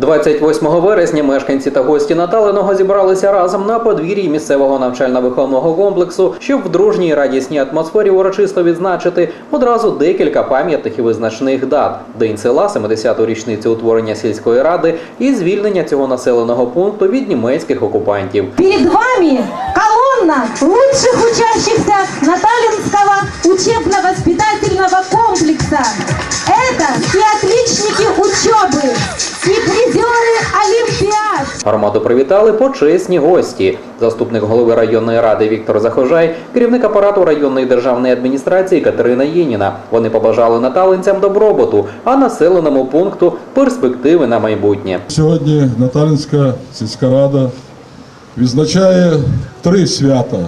28 вересня мешканці та гості Наталиного зібралися разом на подвір'ї місцевого навчально-виховного комплексу, щоб в дружній радісній атмосфері урочисто відзначити одразу декілька пам'ятних і визначних дат: День села, 70-ту річницю утворення сільської ради і звільнення цього населеного пункту від німецьких окупантів. Перед вами колонна лучших учащихся Наталинского учебно-воспитательного комплекса. Громаду привітали почесні гості. Заступник голови районної ради Віктор Захожай, керівник апарату районної державної адміністрації Катерина Єніна. Вони побажали наталинцям добробуту, а населеному пункту перспективи на майбутнє. Сьогодні Наталінська сільська рада відзначає три свята.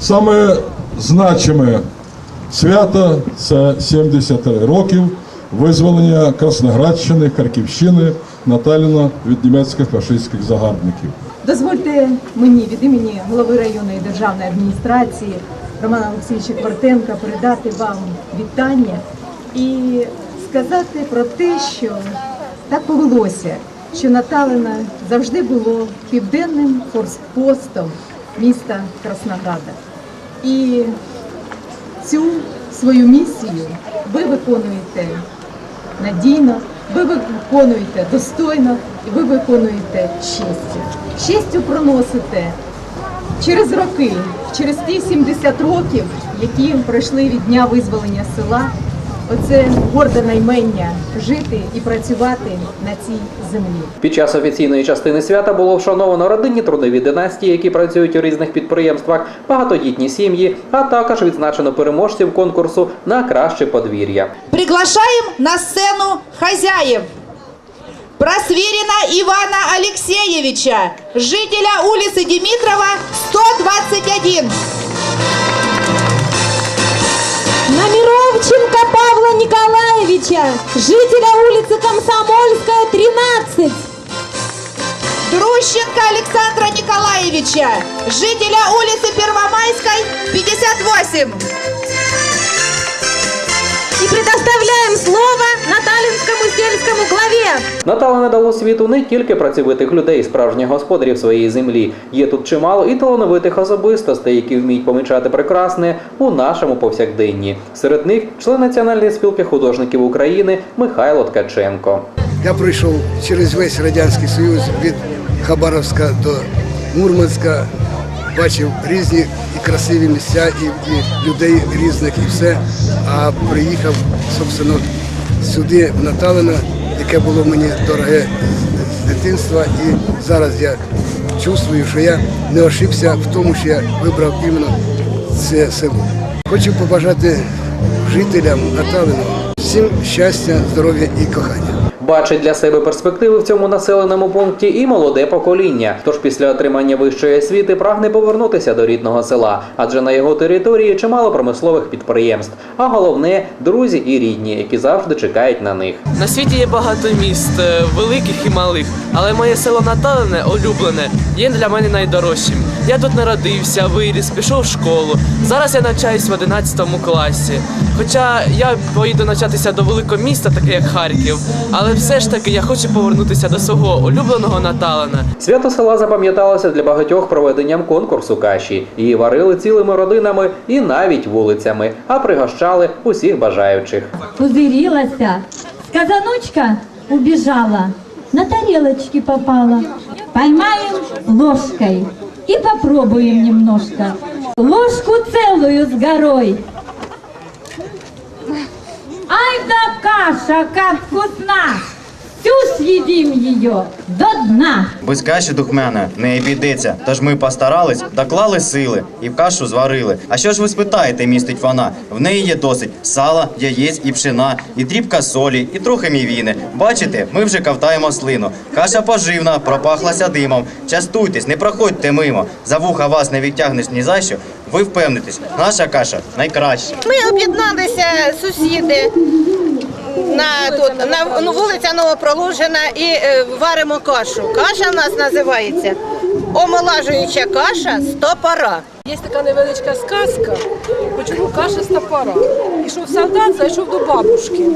Саме значиме свято це 70 років визволення Красноградщини, Харківщини, Наталіна від німецьких фашистських загарбників. Дозвольте мені від імені голови районної державної адміністрації Романа Олексійовича Квартенка передати вам вітання і сказати про те, що так повелося, що Наталина завжди було південним форспостом міста Краснограда. І цю свою місію ви виконуєте надійно, ви виконуєте достойно і ви виконуєте честю. Честю проносите через роки, через ті 70 років, які пройшли від дня визволення села. Оце горде наймення жити і працювати на цій землі. Під час офіційної частини свята було вшановано родинні трудові династії, які працюють у різних підприємствах, багатодітні сім'ї, а також відзначено переможців конкурсу на краще подвір'я. Приглашаем на сцену хозяев. Просверина Ивана Алексеевича, жителя улицы Димитрова, 121. Николаевича, жителя улицы Комсомольская, 13. Друщенко Александра Николаевича, жителя улицы Первомайской, 58. И предоставляем слово Наталинскому сельскому главе. Натала не дало світу не тільки працьовитих людей, справжніх господарів своєї землі. Є тут чимало і талановитих особистостей, які вміють помічати прекрасне у нашому повсякденні. Серед них член Національної спілки художників України Михайло Ткаченко. Я пройшов через весь Радянський Союз від Хабаровська до Мурманська, бачив різні і красиві місця, і, і людей різних, і все. А приїхав, собственно, сюди, в Наталино, яке було мені дороге з дитинства. І зараз я чувствую, що я не ошибся в тому, що я вибрав іменно це село. Хочу побажати жителям Наталина всім щастя, здоров'я і кохання. Бачить для себе перспективи в цьому населеному пункті і молоде покоління. Тож після отримання вищої освіти прагне повернутися до рідного села, адже на його території чимало промислових підприємств. А головне друзі і рідні, які завжди чекають на них. На світі є багато міст, е, великих і малих, але моє село Наталене, улюблене, є для мене найдорожчим. Я тут народився, виріс, пішов в школу. Зараз я навчаюсь в 11 класі. Хоча я поїду навчатися до великого міста, таке як Харків, але все ж таки я хочу повернутися до свого улюбленого Наталена. Свято села запам'яталося для багатьох проведенням конкурсу каші. Її варили цілими родинами і навіть вулицями, а пригощали усіх бажаючих. Пузырилась, сказанучка убежала, на тарелочки попала. Поймаем ложкой и попробуем немножко. Ложку целую с горой. Ай да каша, как вкусна! Съедим ее до дна. Без каші духмяна не обійдеться. Тож ми постарались, доклали сили і в кашу зварили. А що ж ви спитаєте, містить вона? В неї є досить сала, яєць і пшена, і дрібка солі, і трохи мівіни. Бачите, ми вже ковтаємо слину. Каша поживна, пропахлася димом. Частуйтесь, не проходьте мимо. За вуха вас не відтягнеш ні за що. Ви впевнитесь, наша каша найкраща. Ми об'єдналися сусіди на тут на ну, вулиця Новопролужена і е, варимо кашу. Каша в нас називається омолажуюча каша стопора. Є така невеличка сказка, почому каша з топора. Ішов солдат, зайшов до бабушки.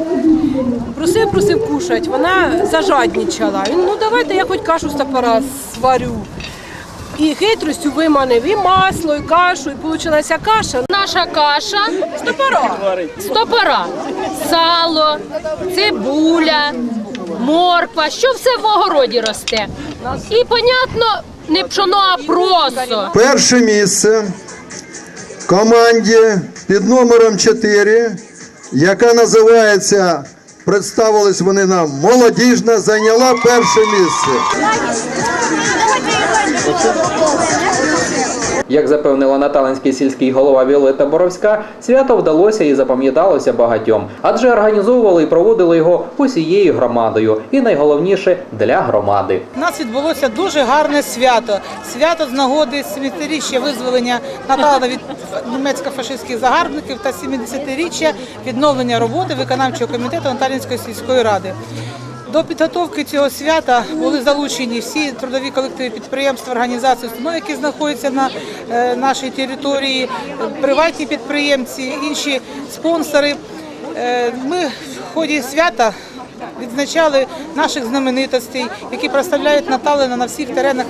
Просив, просив кушать, вона зажаднічала. Він, ну давайте я хоч кашу з топора сварю. І хитростю виманив і масло, і кашу, і вийшла каша. Наша каша З топора. з топора, сало, цибуля, морква, що все в огороді росте. І, понятно, не пшоно, а просто. Перше місце команді під номером 4, яка називається, представились вони нам, молодіжна, зайняла перше місце. Як запевнила Наталинський сільський голова Віолетта Боровська, свято вдалося і запам'яталося багатьом, адже організовували і проводили його усією громадою, і найголовніше для громади. У нас відбулося дуже гарне свято. Свято з нагоди 70-річчя визволення Наталина від німецько-фашистських загарбників та 70-річчя відновлення роботи виконавчого комітету Наталінської сільської ради. До підготовки цього свята були залучені всі трудові колективи підприємств, організації, установ, які знаходяться на е, нашій території, приватні підприємці, інші спонсори. Е, Ми в ході свята відзначали наших знаменитостей, які представляють Наталина на всіх теренах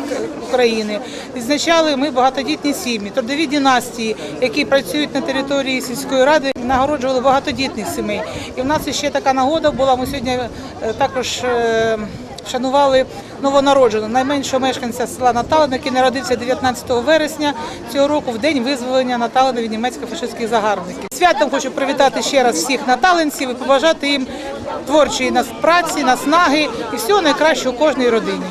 України. Відзначали ми багатодітні сім'ї, трудові династії, які працюють на території сільської ради, нагороджували багатодітних сімей. І в нас ще така нагода була. Ми сьогодні е, також. Вшанували новонародженого найменшого мешканця села Наталина, який народився 19 вересня цього року, в день визволення Наталина від німецько-фашистських загарбників. Святом хочу привітати ще раз всіх наталинців і побажати їм творчої праці, наснаги і всього найкращого кожній родині.